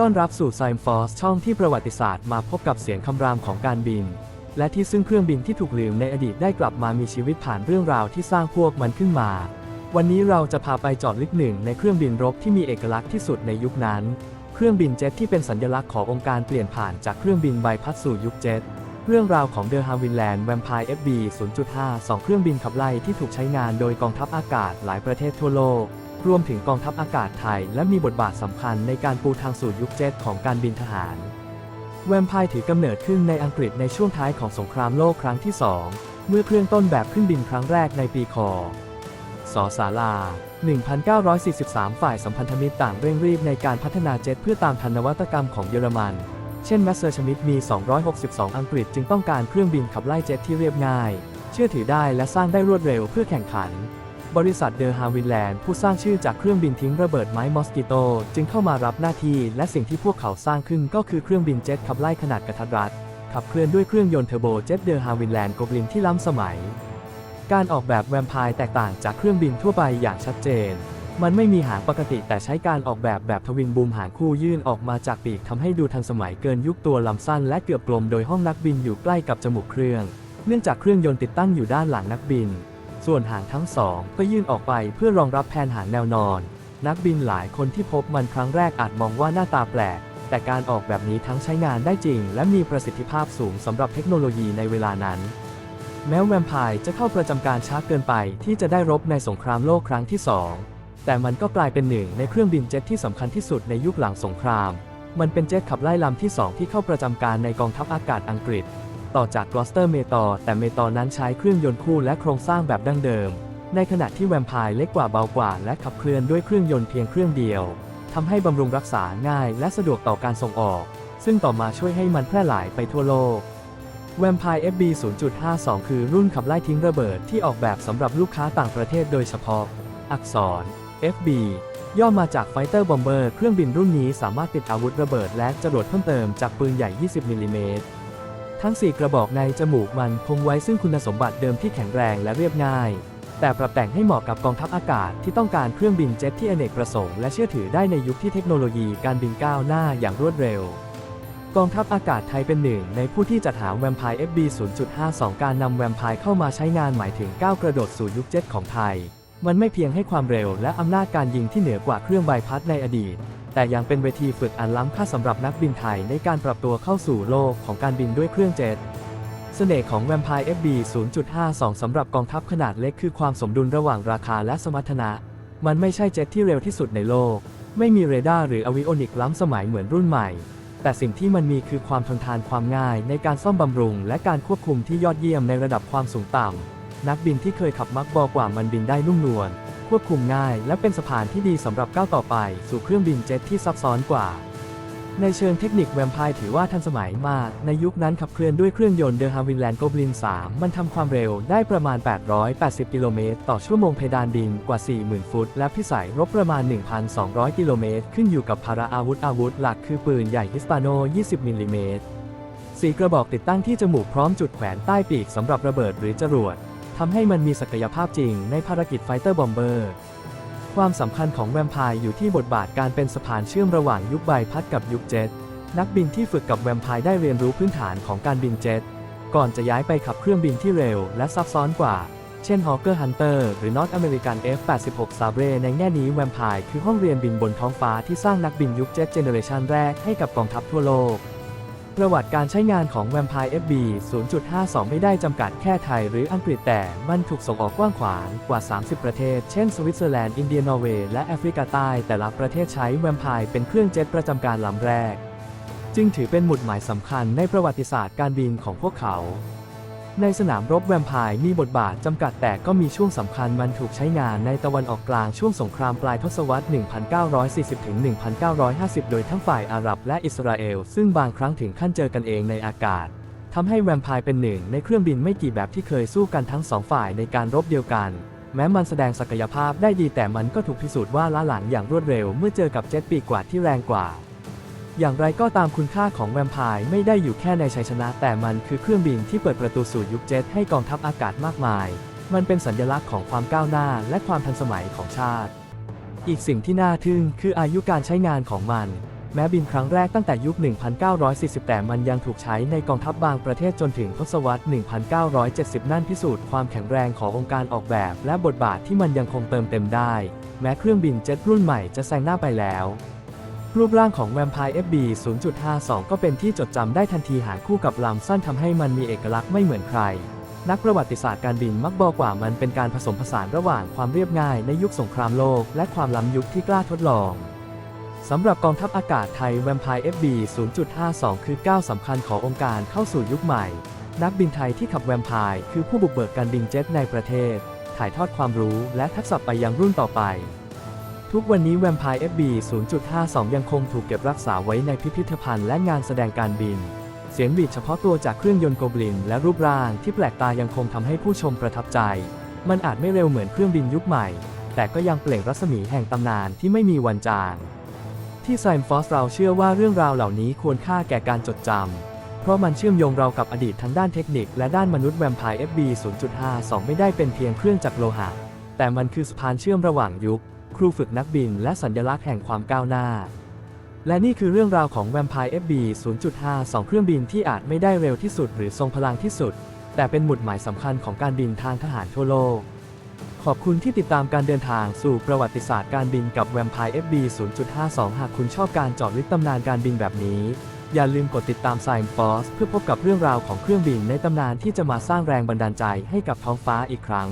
ต้อนรับสู่ Science Force ช่องที่ประวัติศาสตร์มาพบกับเสียงคำรามของการบิน และที่ซึ่งเครื่องบินที่ถูกลืมในอดีตได้กลับมามีชีวิตผ่านเรื่องราวที่สร้างพวกมันขึ้นมา วันนี้เราจะพาไปเจอดลึกหนึ่งในเครื่องบินรบที่มีเอกลักษณ์ที่สุดในยุคนั้น เครื่องบินเจ็ตที่เป็นสัญลักษณ์ขององค์การเปลี่ยนผ่านจากเครื่องบินใบพัดสู่ยุคเจ็ตเรื่องราวของเดอะฮาวินแลนด์แวมไพร์ FB 0.5 2 เครื่องบินขับไล่ที่ถูกใช้งานโดยกองทัพอากาศหลายประเทศทั่วโลก รวมถึงกองทัพอากาศไทย และมีบทบาทสำคัญในการปูทางสู่ยุคเจ็ตของการบินทหาร แวมไพร์ถือกำเนิดขึ้นในอังกฤษในช่วงท้ายของสงครามโลกครั้งที่2เมื่อเครื่องต้นแบบขึ้นบินครั้งแรกในปีคศศาลา 1943 ฝ่ายสัมพันธมิตรต่างเร่งรีบในการพัฒนาเจ็ตเพื่อตามทันนวัตกรรมของเยอรมัน เช่นแมสเซอร์ชมิดมี 262 อังกฤษจึงต้องการเครื่องบินขับไล่เจ็ตที่เรียบง่าย เชื่อถือได้และสร้างได้รวดเร็วเพื่อแข่งขัน บริษัทเดอฮาวินแลนด์ผู้สร้างชื่อจากเครื่องบินทิ้งระเบิดไม้มอสกิโต จึงเข้ามารับหน้าที่ และสิ่งที่พวกเขาสร้างขึ้นก็คือเครื่องบินเจ็ตขับไล่ขนาดกระทัดรัด ขับเคลื่อนด้วยเครื่องยนต์เทอร์โบเจ็ตเดอฮาวินแลนด์โกบลินที่ล้ำสมัย การออกแบบแวมไพร์แตกต่างจากเครื่องบินทั่วไปอย่างชัดเจน มันไม่มีหางปกติแต่ใช้การออกแบบแบบทวินบูมหางคู่ยื่นออกมาจากปีกทำให้ดูทันสมัยเกินยุคตัวลำสั้นและเกือบกลมโดยห้องนักบินอยู่ใกล้กับจมูกเครื่อง เนื่องจากเครื่องยนต์ติดตั้งอยู่ด้านหลังนักบิน ส่วนหางทั้งสองก็ยื่นออกไปเพื่อรองรับแผนหางแนวนอน นักบินหลายคนที่พบมันครั้งแรกอาจมองว่าหน้าตาแปลก แต่การออกแบบนี้ทั้งใช้งานได้จริง และมีประสิทธิภาพสูงสำหรับเทคโนโลยีในเวลานั้น แม้แวมไพร์จะเข้าประจำการช้าเกินไปที่จะได้รบในสงครามโลกครั้งที่2แต่มันก็กลายเป็นหนึ่งในเครื่องบินเจ็ตที่สำคัญที่สุดในยุคหลังสงคราม มันเป็นเจ็ตขับไล่ลำที่2ที่เข้าประจำการในกองทัพอากาศอังกฤษ ต่อจากกลอสเตอร์เมตอร์แต่เมตอร์นั้นใช้เครื่องยนต์คู่และโครงสร้างแบบดั้งเดิม ในขณะที่แวมไพร์เล็กกว่าเบากว่า และขับเคลื่อนด้วยเครื่องยนต์เพียงเครื่องเดียวทำให้บำรุงรักษาง่ายและสะดวกต่อการส่งออก ซึ่งต่อมาช่วยให้มันแพร่หลายไปทั่วโลกแวมไพร์ FB 0.52 คือรุ่นขับไล่ทิ้งระเบิดที่ออกแบบสำหรับลูกค้าต่างประเทศโดยเฉพาะ อักษร FB ย่อมาจากไฟเตอร์บอมเบอร์เครื่องบินรุ่นนี้สามารถติดอาวุธระเบิดและจรวดเพิ่มเติมจากปืนใหญ่ 20 มิลลิเมตร ทั้ง 4 กระบอกในจมูกมันคงไว้ซึ่งคุณสมบัติเดิมที่แข็งแรงและเรียบง่าย แต่ปรับแต่งให้เหมาะกับกองทัพอากาศที่ต้องการเครื่องบินเจ็ตที่อเนกประสงค์และเชื่อถือได้ในยุคที่เทคโนโลยีการบินก้าวหน้าอย่างรวดเร็ว กองทัพอากาศไทยเป็นหนึ่งในผู้ที่จัดหาแวมไพร์ FB 0.52 การนำแวมไพร์เข้ามาใช้งานหมายถึงก้าวกระโดดสู่ยุคเจ็ตของไทย มันไม่เพียงให้ความเร็วและอำนาจการยิงที่เหนือกว่าเครื่องใบพัดในอดีต แต่ยังเป็นเวทีฝึกอันล้ำค่าสำหรับนักบินไทยในการปรับตัวเข้าสู่โลกของการบินด้วยเครื่องเจ็ตเสน่ห์ของแวมไพร์ FB 0.52 สำหรับกองทัพขนาดเล็กคือความสมดุลระหว่างราคาและสมรรถนะ มันไม่ใช่เจ็ตที่เร็วที่สุดในโลก ไม่มีเรดาร์หรืออวิโอนิกล้ำสมัยเหมือนรุ่นใหม่ แต่สิ่งที่มันมีคือความทนทานความง่ายในการซ่อมบำรุง และการควบคุมที่ยอดเยี่ยมในระดับความสูงต่ำนักบินที่เคยขับมักบอกว่ามันบินได้นุ่มนวล ควบคุมง่าย และเป็นสะพานที่ดีสำหรับก้าวต่อไป สู่เครื่องบินเจ็ตที่ซับซ้อนกว่า ในเชิงเทคนิคแวมไพร์ถือว่าทันสมัยมาก ในยุคนั้นขับเคลื่อนด้วยเครื่องยนต์เดอะฮาวินแลนด์โกบลิน 3 มันทำความเร็วได้ประมาณ 880 กิโลเมตรต่อชั่วโมงเพดานบินกว่า 40,000 ฟุต และพิสัยรบประมาณ 1,200 กิโลเมตรขึ้นอยู่กับภาระอาวุธอาวุธหลักคือปืนใหญ่ฮิสปาโน 20 มิลลิเมตรสีกระบอกติดตั้งที่จมูกพร้อมจุดแขวนใต้ปีกสำหรับระเบิดหรือจรวด ทำให้มันมีศักยภาพจริงในภารกิจไฟเตอร์บอมเบอร์ความสำคัญของแวมไพร์อยู่ที่บทบาทการเป็นสะพานเชื่อมระหว่างยุคใบพัดกับยุคเจ็ตนักบินที่ฝึกกับแวมไพร์ได้เรียนรู้พื้นฐานของการบินเจ็ตก่อนจะย้ายไปขับเครื่องบินที่เร็วและซับซ้อนกว่า เช่น Hawker Hunter หรือ North American F-86 Sabre ในแง่นี้แวมไพร์คือห้องเรียนบินบนท้องฟ้าที่สร้างนักบินยุคเจ็ตเจเนอเรชันแรกให้กับกองทัพทั่วโลก ประวัติการใช้งานของ Vampire FB 0.52 ไม่ได้จำกัดแค่ไทยหรืออังกฤษแต่มันถูกส่งออกกว้างขวางกว่า 30 ประเทศ เช่น สวิตเซอร์แลนด์ อินเดีย นอร์เวย์ และแอฟริกาใต้ แต่ละประเทศใช้ Vampire เป็นเครื่องเจ็ตประจำการลำแรก จึงถือเป็นหมุดหมายสำคัญในประวัติศาสตร์การบินของพวกเขา ในสนามรบแวมไพร์มีบทบาทจำกัดแต่ก็มีช่วงสำคัญมันถูกใช้งานในตะวันออกกลางช่วงสงครามปลายทศวรรษ 1940-1950 โดยทั้งฝ่ายอาหรับและอิสราเอล ซึ่งบางครั้งถึงขั้นเจอกันเองในอากาศทำให้แวมไพร์เป็นหนึ่งในเครื่องบินไม่กี่แบบที่เคยสู้กันทั้งสองฝ่ายในการรบเดียวกัน แม้มันแสดงศักยภาพได้ดีแต่มันก็ถูกพิสูจน์ว่าล้าหลังอย่างรวดเร็วเมื่อเจอกับเจ็ตปีกกว่าที่แรงกว่า อย่างไรก็ตามคุณค่าของแวมไพร์ไม่ได้อยู่แค่ในชัยชนะ แต่มันคือเครื่องบินที่เปิดประตูสู่ยุคเจ็ตให้กองทัพอากาศมากมาย มันเป็นสัญลักษณ์ของความก้าวหน้าและความทันสมัยของชาติ อีกสิ่งที่น่าทึ่งคืออายุการใช้งานของมัน แม้บินครั้งแรกตั้งแต่ยุค 1940 แต่มันยังถูกใช้ในกองทัพบบางประเทศจนถึงทศวรรษ 1970 นั่นพิสูจน์ความแข็งแรงขององค์การออกแบบ และบทบาทที่มันยังคงเติมเต็มได้ แม้เครื่องบินเจ็ตรุ่นใหม่จะแซงหน้าไปแล้ว รูปร่างของ Vampire FB 0.52 ก็เป็นที่จดจำได้ทันทีหางคู่กับลำสั้นทำให้มันมีเอกลักษณ์ไม่เหมือนใคร นักประวัติศาสตร์การบินมักบอกว่ามันเป็นการผสมผสานระหว่างความเรียบง่ายในยุคสงครามโลก และความล้ำยุคที่กล้าทดลองสำหรับกองทัพอากาศไทย Vampire FB 0.52 คือก้าวสำคัญขององค์การเข้าสู่ยุคใหม่ นักบินไทยที่ขับ Vampire คือผู้บุกเบิกการบินเจ็ตในประเทศ ถ่ายทอดความรู้และทักษะไปยังรุ่นต่อไป ทุกวันนี้ Vampire FB 0.52 ยังคงถูกเก็บรักษาไว้ในพิพิธภัณฑ์และงานแสดงการบิน เสียงบีดเฉพาะตัวจากเครื่องยนต์โกบลิน และรูปร่างที่แปลกตายังคงทำให้ผู้ชมประทับใจ มันอาจไม่เร็วเหมือนเครื่องบินยุคใหม่ แต่ก็ยังเปล่งรัศมีแห่งตำนานที่ไม่มีวันจางที่ไซมฟอสเราเชื่อว่าเรื่องราวเหล่านี้ควรค่าแก่การจดจำ เพราะมันเชื่อมโยงเรากับอดีตทั้งด้านเทคนิคและด้านมนุษย์แวมไพร์ FB 0.52 ไม่ได้เป็นเพียงเครื่องจักรโลหะ แต่มันคือสะพานเชื่อมระหว่างยุค ครูฝึกนักบิน และสัญลักษณ์แห่งความก้าวหน้า และนี่คือเรื่องราวของ Vampire FB 0.52 เครื่องบินที่อาจไม่ได้เร็วที่สุดหรือทรงพลังที่สุด แต่เป็นหมุดหมายสำคัญของการบินทางทหารทั่วโลก ขอบคุณที่ติดตามการเดินทางสู่ประวัติศาสตร์การบินกับ Vampire FB 0.52 หากคุณชอบการเจาะลึกตำนานการบินแบบนี้อย่าลืมกดติดตาม s i g n Force เพื่อพบกับเรื่องราวของเครื่องบินในตำนานที่จะมาสร้างแรงบันดาลใจให้กับท้องฟ้าอีกครั้ง